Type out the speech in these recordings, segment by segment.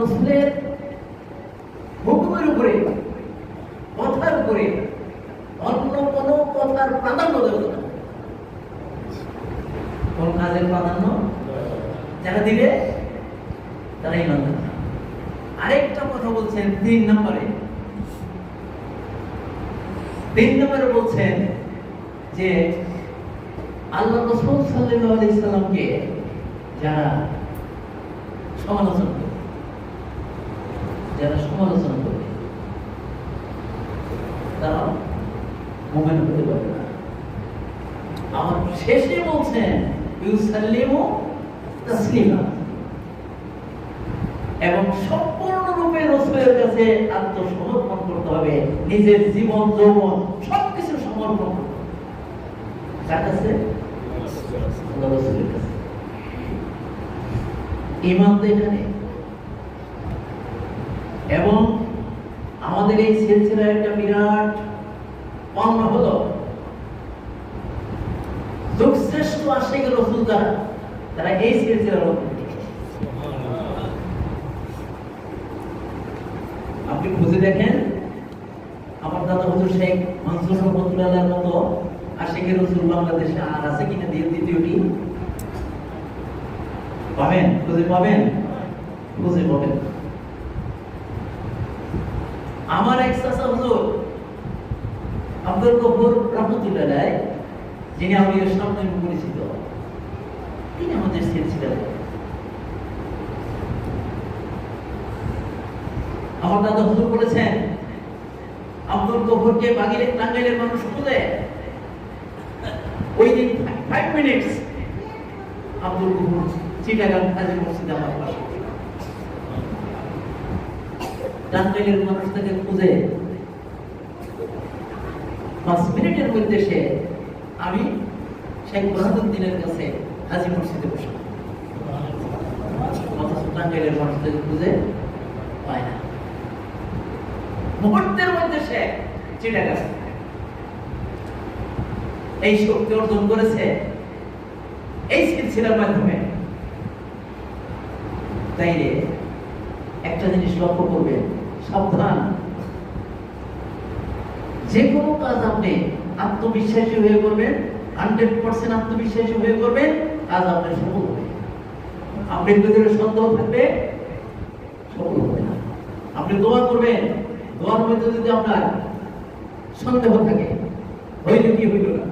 রসুলের হুকুমের উপরে, কথার উপরে, অন্য কোনো কথার প্রাধান্য দেবে না। কোন কাজের প্রাধান্য? যারা দিবে আরেকটা কথা বলছেন তিন নম্বরে। তিন নম্বরে বলছেন যে আল্লাহ রসুল আলাইহি সাল্লামকে যারা সমালোচনা যারা সমালোচনা করবে তারা মোমেন হতে পারবে না। আমার শেষে বলছেন ইউসাল্লিমু তাসলিমা। এবং সম্পূর্ণরূপে রসুলের কাছে আত্মসমর্পণ করতে হবে, নিজের জীবন, যৌবন, সবকিছু সমর্পণ করতে হবে। কার কাছে? রসুলের কাছে। ইমান তো এখানে। এবং আমাদের এই সিলসিলার একটা বিরাট পাওনা হলো। তারা এই সিলসিলার আপনি খুঁজে দেখেন, আমার দাদা হুজুর শেখ রহমতুল্লাহ মতো আশেখের রসুল বাংলাদেশে আর আছে কিনা দিয়ে দ্বিতীয়টি। পাবেন? খুঁজে পাবেন? খুঁজে পাবেন। আমার এক চাচা হুজুর আব্দুল গফুর রহমতুল্লাহ, যিনি আমাদের সামনে পরিচিত। তিনি আমাদের সিলসিলা আমার দাদা হুজুর বলেছেন, আব্দুল গফুরকে বাগিরে টাঙ্গাইলের মানুষ খুঁজে ওই দিন ফাইভ মিনিটস আব্দুল গফুর চিটাগাং হাজি মসজিদে আমার পাশে। মানুষ তাকে খুঁজে পাঁচ মিনিটের মধ্যে সে, আমি শেখ কাছে হাজি মসজিদে বসে মানুষ তাকে খুঁজে পায় না। মুহূর্তের মধ্যে সে চিটে গেছে এই শক্তি অর্জন করেছে এই সিলসিলার মাধ্যমে। তাইলে একটা জিনিস লক্ষ্য করবেন, সাবধান। যে কোনো কাজ আপনি আত্মবিশ্বাসী হয়ে করবেন হান্ড্রেড পার্সেন্ট আত্মবিশ্বাসী হয়ে করবেন, কাজ আপনার সফল হবে। আপনার ভিতরে সন্দেহ থাকবে, সফল হবে না। আপনি দোয়া করবেন, দোয়ার মধ্যে যদি আপনার সন্দেহ থাকে, হইল কি হইল না?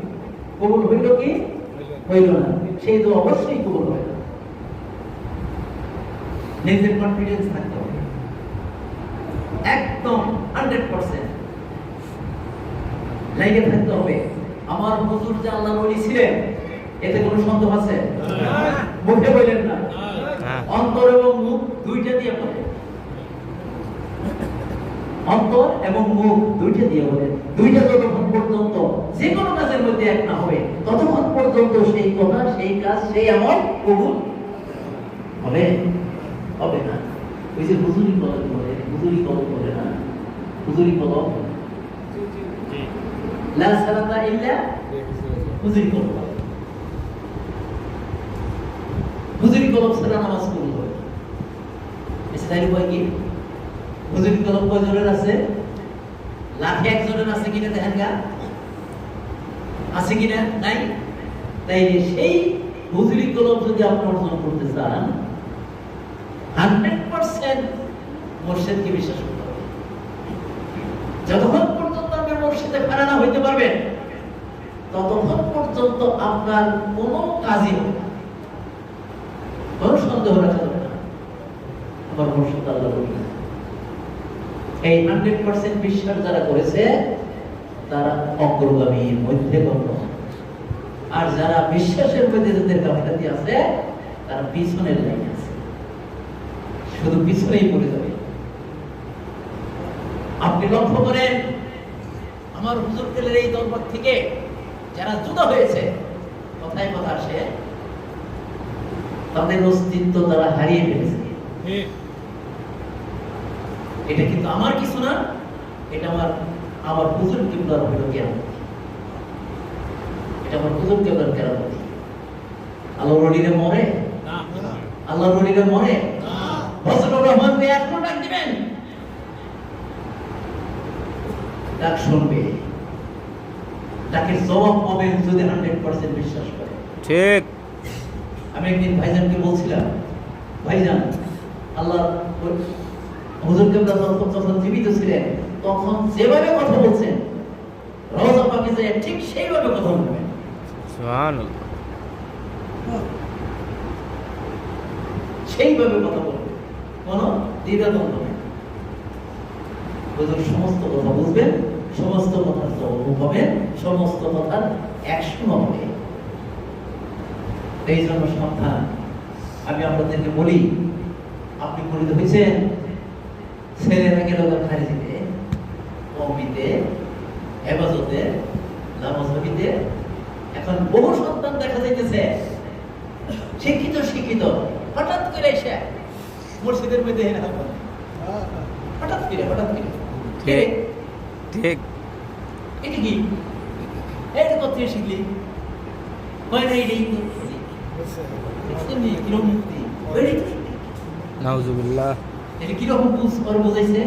কবুল হইল কি? হইল না। সেই দোয়া অবশ্যই কবুল হবে না। নিজের কনফিডেন্স থাকতে হবে। একদম হান্ড্রেড পার্সেন্ট লাইগে থাকতে হবে। আমার হুজুর যে আল্লাহ বলি ছিলেন এতে কোনো সন্দেহ আছে? মুখে বললেন না। অন্তর এবং মুখ দুইটা দিয়ে বলেন। অন্তর এবং মুখ দুইটা দিয়ে বলেন। দুইটা যতক্ষণ পর্যন্ত যে কোনো কাজের মধ্যে এক না হবে ততক্ষণ পর্যন্ত সেই কথা সেই কাজ সেই আমল কবুল হবে। হবে না। ওই যে হুজুরি কলম করে হুজুরি কলম করে না? হুজুরি কলম লা সালাতা ইল্লা হুজুরি কলম হুজুরি কলম ছাড়া নামাজ কবুল হবে এসে উপায় কি? হুজুরি কলম কয়জনের আছে? লাখে একজনের আছে কিনা দেখেন গা। আছে কিনা? নাই? তাই সেই হুজুরি কলম যদি আপনি অর্জন করতে চান হান্ড্রেড পার্সেন্ট মোর্শেদকে বিশ্বাস করতে হবে। যতক্ষণ পর্যন্ত আপনি মোর্শেদে ফেরানা হইতে পারবেন ততক্ষণ পর্যন্ত আপনার কোনো কাজই হবে কোনো সন্দেহ রাখা যাবে না। আমার মোর্শেদ আল্লাহ বলি এই হান্ড্রেড পার্সেন্ট বিশ্বাস যারা করেছে, তারা অগ্রগামী মধ্যে গণ্য। আর যারা বিশ্বাসের মধ্যে যাদের গাফিলাতি আছে, তার পিছনের লাইন শুধু পিছনেই পড়ে যাবে। আপনি লক্ষ্য করেন আমার হুজুর তেলের এই দরবার থেকে যারা জুদা হয়েছে কথায় কথা আসে তাদের অস্তিত্ব তারা হারিয়ে ফেলেছে। এটা কিন্তু আমার কিছু না এটা আমার আমার হুজুর কিবলার হইল কেরামতি এটা আমার হুজুর কিবলার কেরামতি আল্লাহ রলিরে মরে? আল্লাহ রলিরে মরে? ফজলুর রহমান কে ডাক দিবেন। ডাক শুনবে। ডাকের জবাব পাবেন যদি হান্ড্রেড পার্সেন্ট বিশ্বাস করে। ঠিক। আমি একদিন ভাইজানকে বলছিলাম ভাইজান আল্লাহ হুজুর কেবলা যখন যখন জীবিত ছিলেন তখন যেভাবে কথা বলছেন রওজা পাকে যে ঠিক সেইভাবে কথা বলবেন। সুবহানাল্লাহ। সেইভাবে কথা বলবেন। কোন দ্বিধাদ্বন্দ্ব নেই। সমস্ত কথা বুঝবেন, সমস্ত কথার জবাব পাবেন সমস্ত কথার অ্যাকশন হবে। এই জন্য সাবধান আমি আপনাদেরকে বলি, আপনি পরিচিত হয়েছেন। ছেলেরা গেল খারিজিতে কমিতে হেফাজতে নামাজবিতে এখন বহু সন্তান দেখা যাইতেছে, শিক্ষিত শিক্ষিত, হঠাৎ করে এসে মসজিদের মধ্যে থাকবেন হঠাৎ করে হঠাৎ করে। ঠিক। ঠিক এটা কি? এটা কত শিখলি। হয় না এটাই কীরকম মুক্তি? নাউজুবিল্লাহ। এটা কীরকম বুঝ বোঝাইছে?